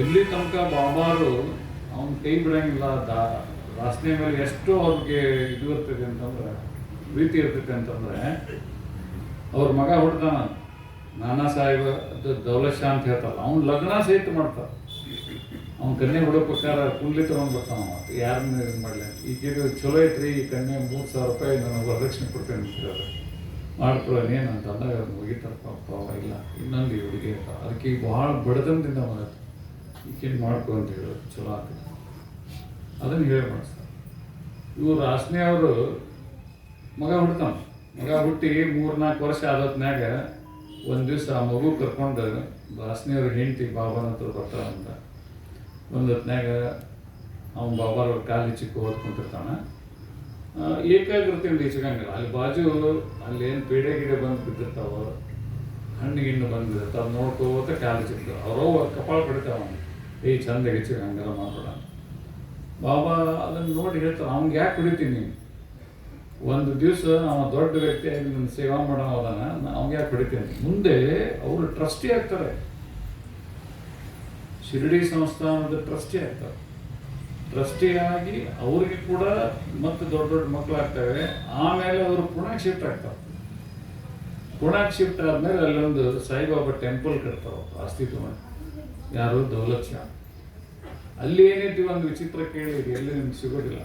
ಎಲ್ಲಿ ತನಕ ಬಾಬಾರು ಅವ್ನ ಕೈ ಬಿಡಂಗಿಲ್ಲ, ದಾ ವಾಸನೆ ಮೇಲೆ ಎಷ್ಟು ಅವ್ರಿಗೆ ಇದು ಇರ್ತೈತೆ ಅಂತಂದ್ರೆ, ಪ್ರೀತಿ ಇರ್ತೈತೆ ಅಂತಂದ್ರೆ, ಅವ್ರ ಮಗ ಹುಡ್ತಾನ. ನಾನಾ ಸಾಹೇಬ ಅದು ದೌಲತ್ ಶಾ ಅಂತ ಹೇಳ್ತಾರಲ್ಲ, ಅವ್ನು ಲಗ್ನ ಸಹಿತ ಮಾಡ್ತಾರ. ಅವ್ನ ಕನ್ಯೆ ಹುಡೋ ಪ್ರಕಾರ ಕುಂಡ್ಲಿ ತೊಗೊಂಡು ಬರ್ತಾನ ಯಾರನ್ನ ಇದು ಮಾಡಲಿ? ಈಗ ಚಲೋ ಐತ್ರಿ, ಈ ಕನ್ಯೆ ಮೂರು ಸಾವಿರ ರೂಪಾಯಿ ನನಗೆ ವರದಕ್ಷಿಣೆ ಕೊಡ್ತೇನೆ ಅಂತ ಹೇಳಿದ್ರೆ. ಮಾಡ್ಕೊಳ್ಳೋ ಏನು ಅಂತ ಅಂದಾಗ ಮುಗಿತಾರಪ್ಪ ಅಪ್ಪ ಇಲ್ಲ ಇನ್ನೊಂದು ಹುಡುಗಿ ಅಂತ ಅದಕ್ಕೆ ಭಾಳ ಬಡತನದಿಂದ ಬಂದೈತೆ. ಈಗೇನು ಮಾಡ್ಕೊ ಅಂತ ಹೇಳೋದು ಚಲೋ ಆಗ್ತದೆ. ಅದನ್ನು ಹೇಳಿ ಮಾಡಿಸ್ತಾರೆ? ಇವರು ರಾಸನೆ ಅವರು ಮಗ ಹುಡ್ತಾನ ಮಗ ಹುಟ್ಟಿ ಮೂರು ನಾಲ್ಕು ವರ್ಷ ಆದತ್ನಾಗ ಒಂದು ದಿವಸ ಆ ಮಗು ಕರ್ಕೊಂಡು ರಾಸನೆಯವ್ರ ಹೆಂಡತಿ ಬಾಬಾನ ಹತ್ರ ಬರ್ತಾರಂತ ಒಂದು ಹೊತ್ತಿನಾಗ ಅವನ ಬಾಬಾರ ಕಾಲಿ ಚಿಕ್ಕ ಓದ್ಕೊಂತಿರ್ತಾನ ಆ, ಏಕಾಗ್ರತೆಯಿಂದ ಈಚಗಂಗಿಲ್ಲ. ಅಲ್ಲಿ ಬಾಜು ಅಲ್ಲಿ ಏನು ಪೇಡೆ ಗಿಡ ಬಂದು ಬಿದ್ದಿರ್ತಾವ ಹಣ್ಣು ಗಿಣ್ಣು ಬಂದು ಬಿದ್ದಿರ್ತಾವ ಅದು ನೋಡ್ಕೋತ ಕಾಲು ಚಿಕ್ಕ ಅವರೋ ಕಪಾಳ ಕಡಿತಾವ ಏಯ್ ಚಂದ ಹೆಚ್ಚಿಗೆ ಹಂಗೆಲ್ಲ ಮಾಡಬೇಡ. ಬಾಬಾ ಅದನ್ನು ನೋಡಿ ಹೇಳ್ತಾರೆ ಅವ್ನಿಗೆ ಯಾಕೆ ಕುಡಿತೀನಿ ಒಂದು ದಿವಸ ಅವ ದೊಡ್ಡ ವ್ಯಕ್ತಿಯಾಗಿ ನನ್ನ ಸೇವಾ ಮಾಡೋ ಅದಾನ ಅವ್ನಿಗೆ ಯಾಕೆ ಕುಡಿತೀನಿ ಮುಂದೆ ಅವರು ಟ್ರಸ್ಟಿ ಆಗ್ತಾರೆ. ಶಿರಡಿ ಸಂಸ್ಥಾನದ ಟ್ರಸ್ಟಿ ಆಗ್ತಾರೆ. ಟ್ರಸ್ಟಿ ಆಗಿ ಅವ್ರಿಗೆ ಕೂಡ ಮತ್ತೆ ದೊಡ್ಡ ದೊಡ್ಡ ಮಕ್ಕಳು ಆಗ್ತವೆ ಆಮೇಲೆ ಅವರು ಪುಣೆಗೆ ಶಿಫ್ಟ್ ಆಗ್ತಾರೆ. ಪುಣೆಗೆ ಶಿಫ್ಟ್ ಆದಮೇಲೆ ಅಲ್ಲೊಂದು ಸಾಯಿಬಾಬಾ ಟೆಂಪಲ್ ಕಟ್ತಾವ ಅಸ್ತಿತ್ವ ಯಾರು? ದೌಲತ್ ಅಲ್ಲಿ ಏನೈತಿ ಒಂದು ವಿಚಿತ್ರ ಕೇಳಿ ಎಲ್ಲಿ ನಿಮ್ಗೆ ಸಿಗೋದಿಲ್ಲ.